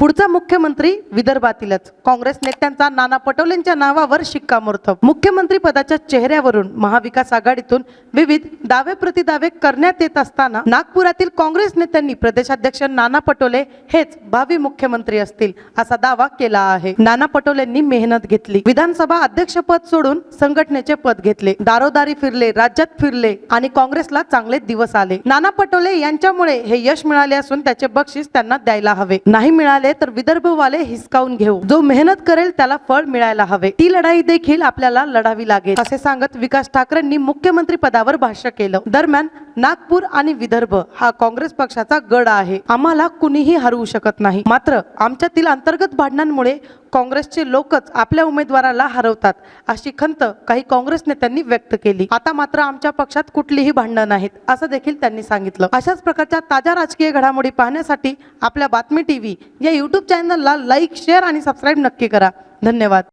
पुढचा मुख्यमंत्री विदर्भातीलच. काँग्रेस नेत्यांचा नाना पटोलेंच्या नावावर शिक्कामोर्तब. मुख्यमंत्री पदाच्या चेहऱ्यावरून महाविकास आघाडीतून विविध दावे प्रतिदावे करण्यात येत असताना नागपुरातील काँग्रेस नेत्यांनी प्रदेशाध्यक्ष नाना पटोले हेच भावी मुख्यमंत्री असतील असा दावा केला आहे. नाना पटोलेंनी मेहनत घेतली. विधानसभा अध्यक्षपद सोडून संघटनेचे पद घेतले. दारोदारी फिरले राज्यात फिरले आणि काँग्रेसला चांगले दिवस आले. नाना पटोले यांच्यामुळे हे यश मिळाले असून त्याचे बक्षीस त्यांना द्यायला हवे. नाही मिळाले तर विदर्भवाले हिसकावून घेऊ. जो मेहनत करेल त्याला फळ मिळायला हवे. ती लढाई देखील आपल्याला लढावी लागेल असे सांगत विकास ठाकरेंनी मुख्यमंत्री पदावर भाष्य केलं. दरम्यान नागपूर आणि विदर्भ हा काँग्रेस पक्षाचा गड आहे. आम्हाला कुणीही हरवू शकत नाही. मात्र आमच्यातील अंतर्गत भांडणांमुळे काँग्रेसचे लोकच आपल्या उमेदवाराला हरवतात अशी खंत काही काँग्रेस नेत्यांनी व्यक्त केली. आता मात्र आमच्या पक्षात कुठलीही भांडणं नाहीत असं देखील त्यांनी सांगितलं. अशाच प्रकारच्या ताज्या राजकीय घडामोडी पाहण्यासाठी आपल्या बातमी टीव्ही या युट्यूब चॅनलला लाईक शेअर आणि सबस्क्राईब नक्की करा. धन्यवाद.